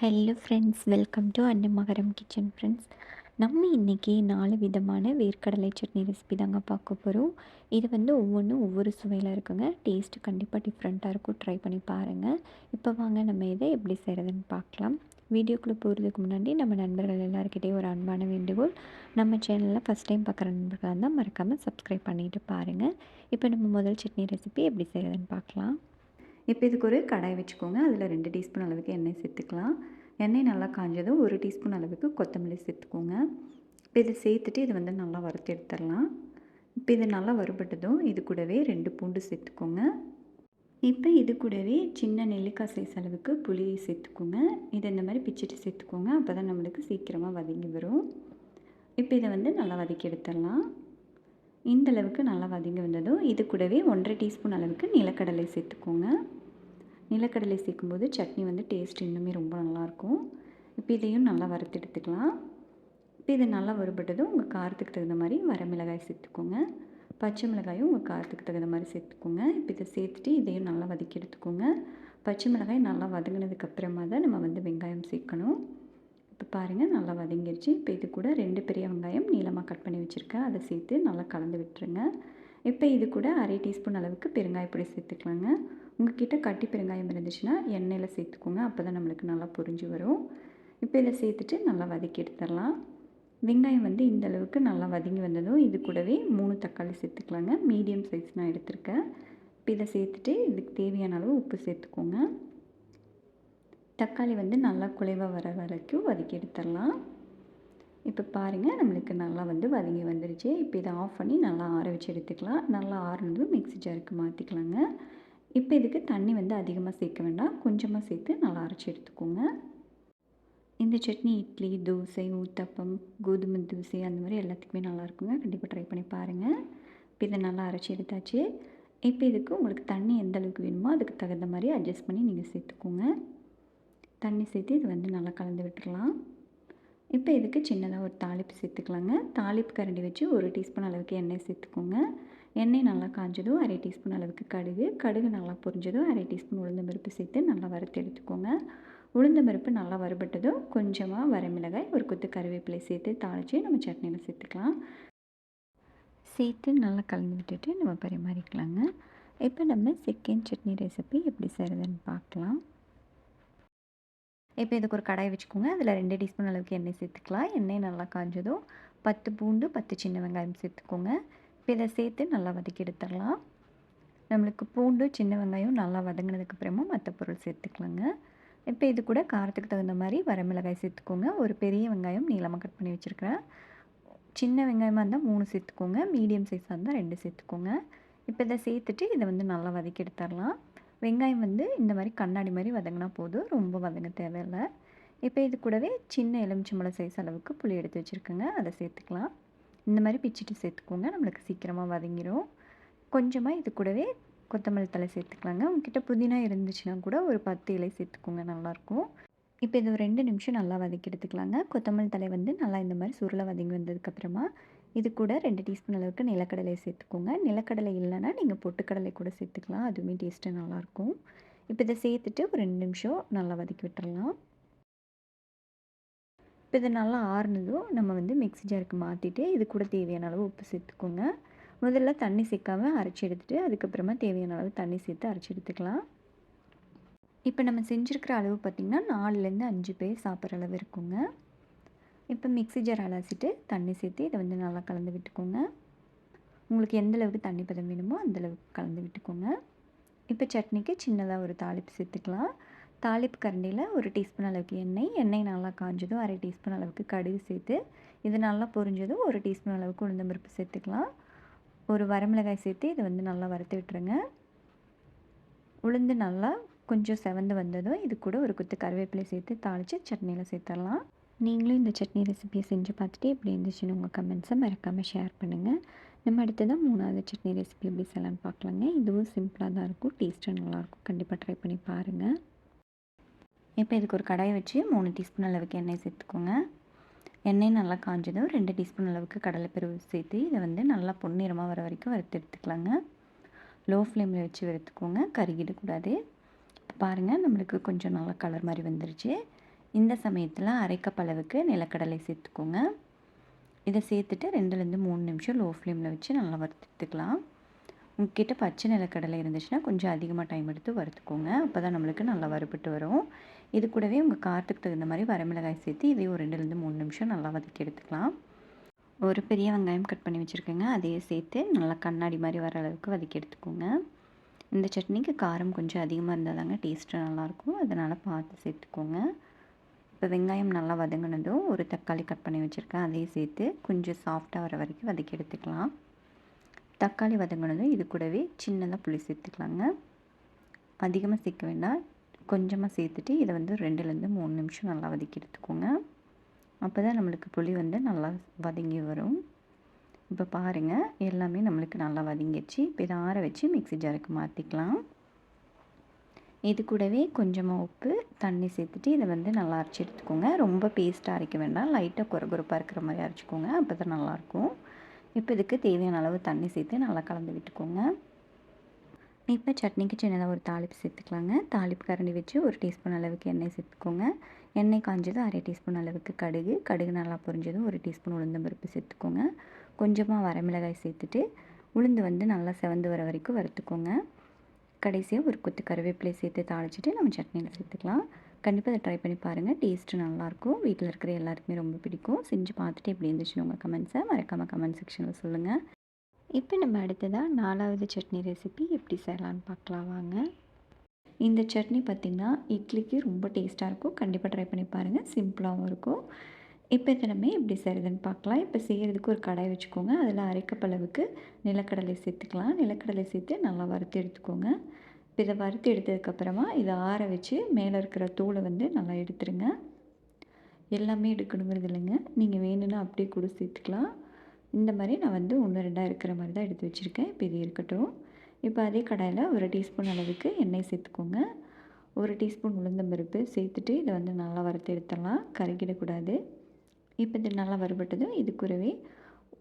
Hello friends welcome to Annamakaram kitchen friends நம்ம இன்றைக்கி நாலு விதமான வேர்க்கடலை சட்னி ரெசிபி தாங்க பார்க்க போகிறோம் இது வந்து ஒவ்வொன்றும் ஒவ்வொரு சுவையில் இருக்குங்க. டேஸ்ட்டு கண்டிப்பாக டிஃப்ரெண்ட்டாக இருக்கும். ட்ரை பண்ணி பாருங்கள் இப்போ வாங்க நம்ம இதை எப்படி செய்கிறதுன்னு பார்க்கலாம். வீடியோக்குள்ளே போகிறதுக்கு முன்னாடி நம்ம நண்பர்கள் எல்லாருக்கிட்டே ஒரு அன்பான வேண்டுகோள். நம்ம சேனலில் ஃபஸ்ட் டைம் பார்க்குற நண்பர்களாக இருந்தால் மறக்காமல் சப்ஸ்கிரைப் பண்ணிவிட்டு பாருங்கள் இப்போ நம்ம முதல் சட்னி ரெசிபி எப்படி செய்கிறதுன்னு பார்க்கலாம். இப்போ இதுக்கு ஒரு கடாய் வச்சுக்கோங்க. அதில் ரெண்டு டீஸ்பூன் அளவுக்கு எண்ணெய் சேர்த்துக்கலாம். எண்ணெய் நல்லா காஞ்சதும் ஒரு டீஸ்பூன் அளவுக்கு கொத்தமல்லி சேர்த்துக்கோங்க. இப்போ இதை சேர்த்துட்டு இது வந்து நல்லா வறுத்து எடுத்துடலாம். இப்போ இது நல்லா வறுபட்டதும் இது கூடவே ரெண்டு பூண்டு சேர்த்துக்கோங்க. இப்போ இது கூடவே சின்ன நெல்லிக்காய் சைஸ் அளவுக்கு புளி சேர்த்துக்கோங்க. இதை இந்த மாதிரி பிச்சுட்டு சேர்த்துக்கோங்க. அப்போ தான் நம்மளுக்கு சீக்கிரமாக வதங்கி வரும். இப்போ இதை வந்து நல்லா வதக்கி எடுத்துடலாம். இந்த அளவுக்கு நல்லா வதங்கி வந்ததும் இது கூடவே ஒன்றரை டீஸ்பூன் அளவுக்கு நிலக்கடலை சேர்த்துக்கோங்க. நிலக்கடலை சேர்க்கும்போது சட்னி வந்து டேஸ்ட் இன்னுமே ரொம்ப நல்லாயிருக்கும். இப்போ இதையும் நல்லா வறுத்து எடுத்துக்கலாம். இப்போ இது நல்லா வறுபட்டதும் உங்கள் காரத்துக்கு தகுந்த மாதிரி வரமிளகாய் சேர்த்துக்கோங்க. பச்சை மிளகாயும் உங்கள் காரத்துக்கு தகுந்த மாதிரி சேர்த்துக்கோங்க. இப்போ இதை சேர்த்துட்டு இதையும் நல்லா வதக்கி எடுத்துக்கோங்க. பச்சை மிளகாய் நல்லா வதங்கினதுக்கப்புறமா தான் நம்ம வந்து வெங்காயம் சேர்க்கணும். இப்போ பாருங்கள் நல்லா வதங்கிருச்சு. இப்போ இது கூட ரெண்டு பெரிய வெங்காயம் நீளமாக கட் பண்ணி வச்சுருக்கேன். அதை சேர்த்து நல்லா கலந்து விட்டுருங்க. இப்போ இது கூட அரை டீஸ்பூன் அளவுக்கு பெருங்காயப்பொடி சேர்த்துக்கலாங்க. உங்ககிட்ட கட்டி பெருங்காயம் இருந்துச்சுன்னா எண்ணெயில் சேர்த்துக்கோங்க. அப்போ தான் நம்மளுக்கு நல்லா புரிஞ்சு வரும். இப்போ இதை சேர்த்துட்டு நல்லா வதக்கி எடுத்துடலாம். வெங்காயம் வந்து இந்த அளவுக்கு நல்லா வதங்கி வந்ததும் இது கூடவே மூணு தக்காளி சேர்த்துக்கலாங்க. மீடியம் சைஸ் நான் எடுத்திருக்கேன். இப்போ இதை சேர்த்துட்டு இதுக்கு தேவையான அளவு உப்பு சேர்த்துக்கோங்க. தக்காளி வந்து நல்லா குலைவாக வர வரைக்கும் வதக்கி எடுத்துடலாம். இப்போ பாருங்கள் நம்மளுக்கு நல்லா வந்து வதங்கி வந்துருச்சு. இப்போ இதை ஆஃப் பண்ணி நல்லா ஆற வச்சு எடுத்துக்கலாம். நல்லா ஆறுனதும் மிக்ஸி ஜாருக்கு மாற்றிக்கலாங்க இப்போ இதுக்கு தண்ணி வந்து அதிகமாக சேர்க்க வேண்டாம். கொஞ்சமாக சேர்த்து நல்லா அரைச்சி எடுத்துக்கோங்க. இந்த சட்னி இட்லி தோசை ஊத்தப்பம் கோதுமை தோசை அந்த மாதிரி எல்லாத்துக்குமே நல்லாயிருக்குங்க கண்டிப்பாக ட்ரை பண்ணி பாருங்கள் இப்போ இதை நல்லா அரைச்சி எடுத்தாச்சு. இப்போ இதுக்கு உங்களுக்கு தண்ணி எந்த அளவுக்கு வேணுமோ அதுக்கு தகுந்த மாதிரி அட்ஜஸ்ட் பண்ணி நீங்கள் சேர்த்துக்கோங்க. தண்ணி சேர்த்து இது வந்து நல்லா கலந்து விட்டுடலாம் இப்போ இதுக்கு சின்னதாக ஒரு தாளிப்பு சேர்த்துக்கலாங்க. தாளிப்பு கரண்டி வச்சு ஒரு டீஸ்பூன் அளவுக்கு எண்ணெய் சேர்த்துக்கோங்க. எண்ணெய் நல்லா காஞ்சதும் அரை டீஸ்பூன் அளவுக்கு கடுகு. கடுகு நல்லா பொரிஞ்சதும் அரை டீஸ்பூன் உளுந்தம்பருப்பு சேர்த்து நல்லா வறுத்து எடுத்துக்கோங்க. உளுந்தம்பருப்பு நல்லா வறுபட்டதும் கொஞ்சமாக வரமிளகாய் ஒரு கொத்து கருவேப்பிலை சேர்த்து தாளித்து நம்ம சட்னியில் சேர்த்துக்கலாம். சேர்த்து நல்லா கலந்து விட்டுட்டு நம்ம பரிமாறிக்கலாங்க. இப்போ நம்ம செகண்ட் சட்னி ரெசிபி எப்படி செய்கிறதுன்னு பார்க்கலாம். இப்போ இதுக்கு ஒரு கடாய் வச்சுக்கோங்க. அதில் ரெண்டு டீஸ்பூன் அளவுக்கு எண்ணெய் சேர்த்துக்கலாம். எண்ணெய் நல்லா காஞ்சதும் பத்து பூண்டு பத்து சின்ன வெங்காயம் சேர்த்துக்கோங்க. இப்போ இதை சேர்த்து நல்லா வதக்கி எடுத்துடலாம். நம்மளுக்கு பூண்டு சின்ன வெங்காயம் நல்லா வதங்கினதுக்கப்புறமா மற்ற பொருள் சேர்த்துக்கலாங்க. இப்போ இது கூட காரத்துக்கு தகுந்த மாதிரி வரமிளகாய் சேர்த்துக்கோங்க. ஒரு பெரிய வெங்காயம் நீளமாக கட் பண்ணி வச்சுருக்கிறேன். சின்ன வெங்காயமாக இருந்தால் மூணு சேர்த்துக்கோங்க. மீடியம் சைஸாக இருந்தால் ரெண்டு சேர்த்துக்கோங்க. இப்போ இதை சேர்த்துட்டு இதை வந்து நல்லா வதக்கி எடுத்துடலாம். வெங்காயம் வந்து இந்த மாதிரி கண்ணாடி மாதிரி வதங்கினா போதும். ரொம்ப வதங்க தேவையில்லை. இப்போ இது கூடவே சின்ன எலுமிச்சம்பழம் சைஸ் அளவுக்கு புளி எடுத்து வச்சுருக்கோங்க. அதை சேர்த்துக்கலாம். இந்த மாதிரி பிச்சுட்டு சேர்த்துக்கோங்க. நம்மளுக்கு சீக்கிரமாக வதங்கிடும் கொஞ்சமாக இது கூடவே கொத்தமல்லி தலை சேர்த்துக்கலாங்க. உங்ககிட்ட புதினா இருந்துச்சுன்னா கூட ஒரு பத்து இலை சேர்த்துக்கோங்க. நல்லாயிருக்கும். இப்போ இது ஒரு ரெண்டு நிமிஷம் நல்லா வதக்கி எடுத்துக்கலாங்க. கொத்தமல்லி தலை வந்து நல்லா இந்த மாதிரி சுருளை வதங்கி வந்ததுக்கப்புறமா இது கூட ரெண்டு டீஸ்பூன் அளவுக்கு நிலக்கடலை சேர்த்துக்கோங்க. நிலக்கடலை இல்லைன்னா நீங்கள் பொட்டுக்கடலை கூட சேர்த்துக்கலாம். அதுவுமே டேஸ்ட்டு நல்லாயிருக்கும். இப்போ இதை சேர்த்துட்டு ஒரு ரெண்டு நிமிஷம் நல்லா வதக்கி விட்டுடலாம் இப்போ இது நல்லா ஆறுனதும் நம்ம வந்து மிக்ஸி ஜாருக்கு மாற்றிட்டு இது கூட தேவையான அளவு உப்பு சேர்த்துக்கோங்க. முதல்ல தண்ணி சேர்க்காமல் அரைச்சி எடுத்துகிட்டு அதுக்கப்புறமா தேவையான அளவு தண்ணி சேர்த்து அரைச்சி எடுத்துக்கலாம். இப்போ நம்ம செஞ்சுருக்கிற அளவு பார்த்திங்கன்னா நாலுலேருந்து அஞ்சு பேர் சாப்பிட்ற அளவு இருக்குங்க. இப்போ மிக்ஸி ஜார் அலசிட்டு தண்ணி சேர்த்து இதை வந்து நல்லா கலந்து விட்டுக்கோங்க. உங்களுக்கு எந்த அளவுக்கு தண்ணி பதம் வேணுமோ அந்தளவுக்கு கலந்து விட்டுக்கோங்க. இப்போ சட்னிக்கு சின்னதாக ஒரு தாளிப்பு சேர்த்துக்கலாம். தாளிப்பு கரண்டியில் ஒரு டீஸ்பூன் அளவுக்கு எண்ணெய் எண்ணெய் நல்லா காஞ்சதும் அரை டீஸ்பூன் அளவுக்கு கடுகு சேர்த்து இது நல்லா பொரிஞ்சதும் ஒரு டீஸ்பூன் அளவுக்கு உளுந்தம்பருப்பு சேர்த்துக்கலாம். ஒரு வரமிளகாய் சேர்த்து இதை வந்து நல்லா வறுத்து விட்டுருங்க. உளுந்து நல்லா கொஞ்சம் செவந்து வந்ததும் இது கூட ஒரு குத்து கருவேப்பிலை சேர்த்து தாளித்து சட்னியில் சேர்த்துடலாம். நீங்களும் இந்த சட்னி ரெசிபியை செஞ்சு பார்த்துட்டு எப்படி இருந்துச்சுன்னு உங்கள் கமெண்ட்ஸை மறக்காமல் ஷேர் பண்ணுங்கள் நம்ம அடுத்ததான் மூணாவது சட்னி ரெசிபி எப்படி செய்யலான்னு பார்க்கலாங்க. இதுவும் சிம்பிளாக தான் இருக்கும் டேஸ்ட்டாக நல்லாயிருக்கும் கண்டிப்பாக ட்ரை பண்ணி பாருங்கள் இப்போ இதுக்கு ஒரு கடாயை வச்சு மூணு டீஸ்பூன் அளவுக்கு எண்ணெய் சேர்த்துக்கோங்க. எண்ணெய் நல்லா காஞ்சதும் ரெண்டு டீஸ்பூன் அளவுக்கு கடலைப்பருவு சேர்த்து இதை வந்து நல்லா பொன்னிறமாக வர வரைக்கும் வறுத்து எடுத்துக்கலாங்க. லோ ஃப்ளேமில் வச்சு வறுத்துக்கோங்க. கருகிடக்கூடாது பாருங்கள் நம்மளுக்கு கொஞ்சம் நல்லா கலர் மாதிரி வந்துருச்சு. இந்த சமயத்தில் அரைக்கப் அளவுக்கு நிலக்கடலை சேர்த்துக்கோங்க. இதை சேர்த்துட்டு ரெண்டுலேருந்து மூணு நிமிஷம் லோ ஃப்ளேமில் வச்சு நல்லா வறுத்துக்கலாம் உங்ககிட்ட பச்சை நிலக்கடலை இருந்துச்சுன்னா கொஞ்சம் அதிகமாக டைம் எடுத்து வறுத்துக்கோங்க. அப்போ தான் நம்மளுக்கு நல்லா வறுபட்டு வரும். இது கூடவே உங்கள் காரத்துக்கு தகுந்த மாதிரி வரமிளகாய் சேர்த்து இதையும் ஒரு ரெண்டுலேருந்து மூணு நிமிஷம் நல்லா வதக்கி எடுத்துக்கலாம். ஒரு பெரிய வெங்காயம் கட் பண்ணி வச்சுருக்கேங்க. அதையே சேர்த்து நல்லா கண்ணாடி மாதிரி வர அளவுக்கு வதக்கி எடுத்துக்கோங்க. இந்த சட்னிக்கு காரம் கொஞ்சம் அதிகமாக இருந்தால் தாங்க டேஸ்ட்டு நல்லாயிருக்கும். அதனால் பார்த்து சேர்த்துக்கோங்க. இப்போ வெங்காயம் நல்லா வதங்கினதும் ஒரு தக்காளி கட் பண்ணி வச்சுருக்கேன். அதையும் சேர்த்து கொஞ்சம் சாஃப்டாக வர வரைக்கும் வதக்கி எடுத்துக்கலாம். தக்காளி வதங்கினதும் இது கூடவே சின்னதாக புளி சேர்த்துக்கலாங்க. அதிகமாக சேர்க்க வேண்டாம். கொஞ்சமாக சேர்த்துட்டு இதை வந்து ரெண்டுலேருந்து மூணு நிமிஷம் நல்லா வதக்கி எடுத்துக்கோங்க. அப்போ தான் நம்மளுக்கு புளி வந்து நல்லா வதங்கி வரும். இப்போ பாருங்கள் எல்லாமே நம்மளுக்கு நல்லா வதங்கிடுச்சு. இப்போ இதை ஆற வச்சு மிக்சி ஜாருக்கு மாற்றிக்கலாம் இது கூடவே கொஞ்சமாக உப்பு தண்ணி சேர்த்துட்டு இதை வந்து நல்லா அரைச்சி எடுத்துக்கோங்க. ரொம்ப பேஸ்ட்டாக அரைக்க வேண்டாம். லைட்டாக குறகுறப்பாக இருக்கிற மாதிரி அரைச்சிக்கோங்க. அப்போ தான் நல்லாயிருக்கும். இப்போ இதுக்கு தேவையான அளவு தண்ணி சேர்த்து நல்லா கலந்து விட்டுக்கோங்க. இப்போ சட்னிக்கு சின்னதாக ஒரு தாளிப்பு சேர்த்துக்கலாங்க. தாளிப்பு கரண்டி வச்சு ஒரு டீஸ்பூன் அளவுக்கு எண்ணெய் சேர்த்துக்கோங்க. எண்ணெய் காஞ்சதும் அரை டீஸ்பூன் அளவுக்கு கடுகு. கடுகு நல்லா பொரிஞ்சதும் ஒரு டீஸ்பூன் உளுந்தம்பருப்பு சேர்த்துக்கோங்க. கொஞ்சமாக வரமிளகாய் சேர்த்துட்டு உளுந்து வந்து நல்லா செவந்து வர வரைக்கும் வறுத்துக்கோங்க. கடைசியாக ஒரு கொத்து கருவேப்பிலை சேர்த்து தாளிச்சிட்டு நம்ம சட்னியில் சேர்த்துக்கலாம். கண்டிப்பாக அதை ட்ரை பண்ணி பாருங்கள் டேஸ்ட்டு நல்லாயிருக்கும். வீட்டில் இருக்கிற எல்லாருக்குமே ரொம்ப பிடிக்கும். செஞ்சு பார்த்துட்டு எப்படி இருந்துச்சுன்னு உங்கள் கமெண்ட்ஸை மறக்காமல் கமெண்ட் செக்ஷனில் சொல்லுங்கள் இப்போ நம்ம அடுத்ததாக நாலாவது சட்னி ரெசிபி எப்படி செய்யலான்னு பார்க்கலாம் வாங்க. இந்த சட்னி பார்த்திங்கன்னா இட்லிக்கு ரொம்ப டேஸ்ட்டாக இருக்கும். கண்டிப்பாக ட்ரை பண்ணி பாருங்கள் சிம்பிளாகவும் இருக்கும். இப்போ தினமே எப்படி செய்கிறதுன்னு பார்க்கலாம். இப்போ செய்கிறதுக்கு ஒரு கடாய் வச்சுக்கோங்க. அதில் அரைக்கப்பளவுக்கு நிலக்கடலை சேர்த்துக்கலாம். நிலக்கடலை சேர்த்து நல்லா வறுத்து எடுத்துக்கோங்க. இப்போ இதை வறுத்து எடுத்ததுக்கப்புறமா இதை ஆற வச்சு மேலே இருக்கிற தூளை வந்து நல்லா எடுத்துருங்க. எல்லாமே எடுக்கணுங்கிறது இல்லைங்க. நீங்கள் வேணும்னா அப்படியே கூட சேர்த்துக்கலாம். இந்த மாதிரி நான் வந்து ஒன்று ரெண்டாக இருக்கிற மாதிரி தான் எடுத்து வச்சுருக்கேன். இப்போ இது இருக்கட்டும். இப்போ அதே கடாயில் ஒரு டீஸ்பூன் அளவுக்கு எண்ணெய் சேர்த்துக்கோங்க. ஒரு டீஸ்பூன் உளுந்தம்பருப்பு சேர்த்துட்டு இதை வந்து நல்லா வறுத்து எடுத்துடலாம். கருகிடக்கூடாது. இப்போ இது நல்லா வறுபட்டதும் இது கூடவே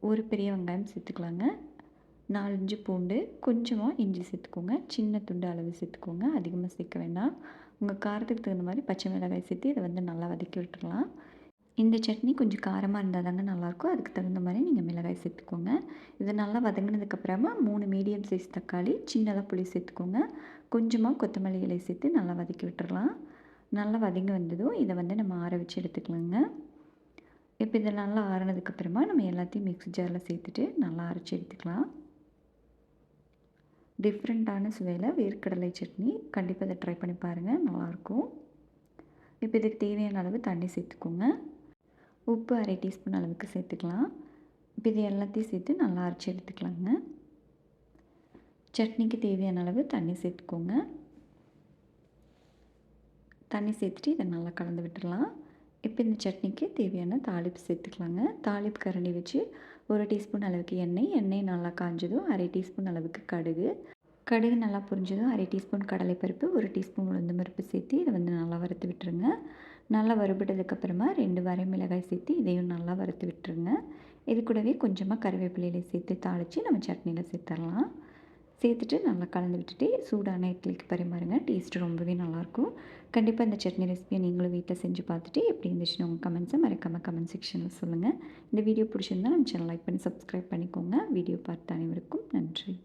ஒரு பெரிய வெங்காயம் சேர்த்துக்கலாங்க. நாலஞ்சு பூண்டு கொஞ்சமாக இஞ்சி சேர்த்துக்கோங்க. சின்ன துண்டு அளவு சேர்த்துக்கோங்க. அதிகமாக சேர்க்க வேண்டாம். உங்கள் காரத்துக்கு தகுந்த மாதிரி பச்சை மிளகாய் சேர்த்து இதை வந்து நல்லா வதக்கி விட்டுடலாம். இந்த சட்னி கொஞ்சம் காரமாக இருந்தால் தாங்க நல்லாயிருக்கும் அதுக்கு தகுந்த மாதிரி நீங்கள் மிளகாய் சேர்த்துக்கோங்க. இது நல்லா வதங்கினதுக்கப்புறமா மூணு மீடியம் சைஸ் தக்காளி சின்னதாக புளி சேர்த்துக்கோங்க. கொஞ்சமாக கொத்தமல்லி இலை சேர்த்து நல்லா வதக்கி விட்டுறலாம். நல்லா வதங்கி வந்ததும் இதை வந்து நம்ம ஆற வச்சு எடுத்துக்கலாங்க. இப்போ இதை நல்லா ஆறினதுக்கப்புறமா நம்ம எல்லாத்தையும் மிக்ஸி ஜாரில் சேர்த்துட்டு நல்லா அரைச்சி எடுத்துக்கலாம். டிஃப்ரெண்ட்டான சுவையில் வேர்க்கடலை சட்னி கண்டிப்பாக இதை ட்ரை பண்ணி பாருங்கள் நல்லாயிருக்கும் இப்போ இதுக்கு தேவையான அளவு தண்ணி சேர்த்துக்கோங்க. உப்பு அரை டீஸ்பூன் அளவுக்கு சேர்த்துக்கலாம். இப்போ இது எல்லாத்தையும் சேர்த்து நல்லா அரைச்சி எடுத்துக்கலாங்க. சட்னிக்கு தேவையான அளவு தண்ணி சேர்த்துக்கோங்க. தண்ணி சேர்த்துட்டு இதை நல்லா கலந்து விட்டுடலாம். இப்போ இந்த சட்னிக்கு தேவையான தாளிப்பு சேர்த்துக்கலாங்க. தாளிப்பு கரண்டி வச்சு ஒரு டீஸ்பூன் அளவுக்கு எண்ணெய் எண்ணெய் நல்லா காஞ்சதும் அரை டீஸ்பூன் அளவுக்கு கடுகு. கடுகு நல்லா புரிஞ்சதும் அரை டீஸ்பூன் கடலைப்பருப்பு ஒரு டீஸ்பூன் உளுந்து பருப்பு சேர்த்து இதை வந்து நல்லா வறுத்து விட்டுருங்க. நல்லா வறுபட்டதுக்கப்புறமா ரெண்டு வரை மிளகாய் சேர்த்து இதையும் நல்லா வறுத்து விட்டுருங்க. இது கூடவே கொஞ்சமாக கருவேப்பிலையில சேர்த்து தாளித்து நம்ம சட்னியில் சேர்த்துடலாம். சேர்த்துட்டு நல்லா கலந்து விட்டுட்டு சூடான இட்லிக்கு பரிமாறுங்க. டேஸ்ட்டு ரொம்பவே நல்லாயிருக்கும். கண்டிப்பாக இந்த சட்னி ரெசிபியை நீங்களும் வீட்டில் செஞ்சு பார்த்துட்டு எப்படி இருந்துச்சுன்னு உங்கள் கமெண்ட்ஸை மறக்காமல் கமெண்ட் செக்ஷனில் சொல்லுங்கள் இந்த வீடியோ பிடிச்சிருந்தா நம்ம சேனல் லைக் பண்ணி சப்ஸ்கிரைப் பண்ணிக்கோங்க. வீடியோ பார்த்த அனைவருக்கும் நன்றி.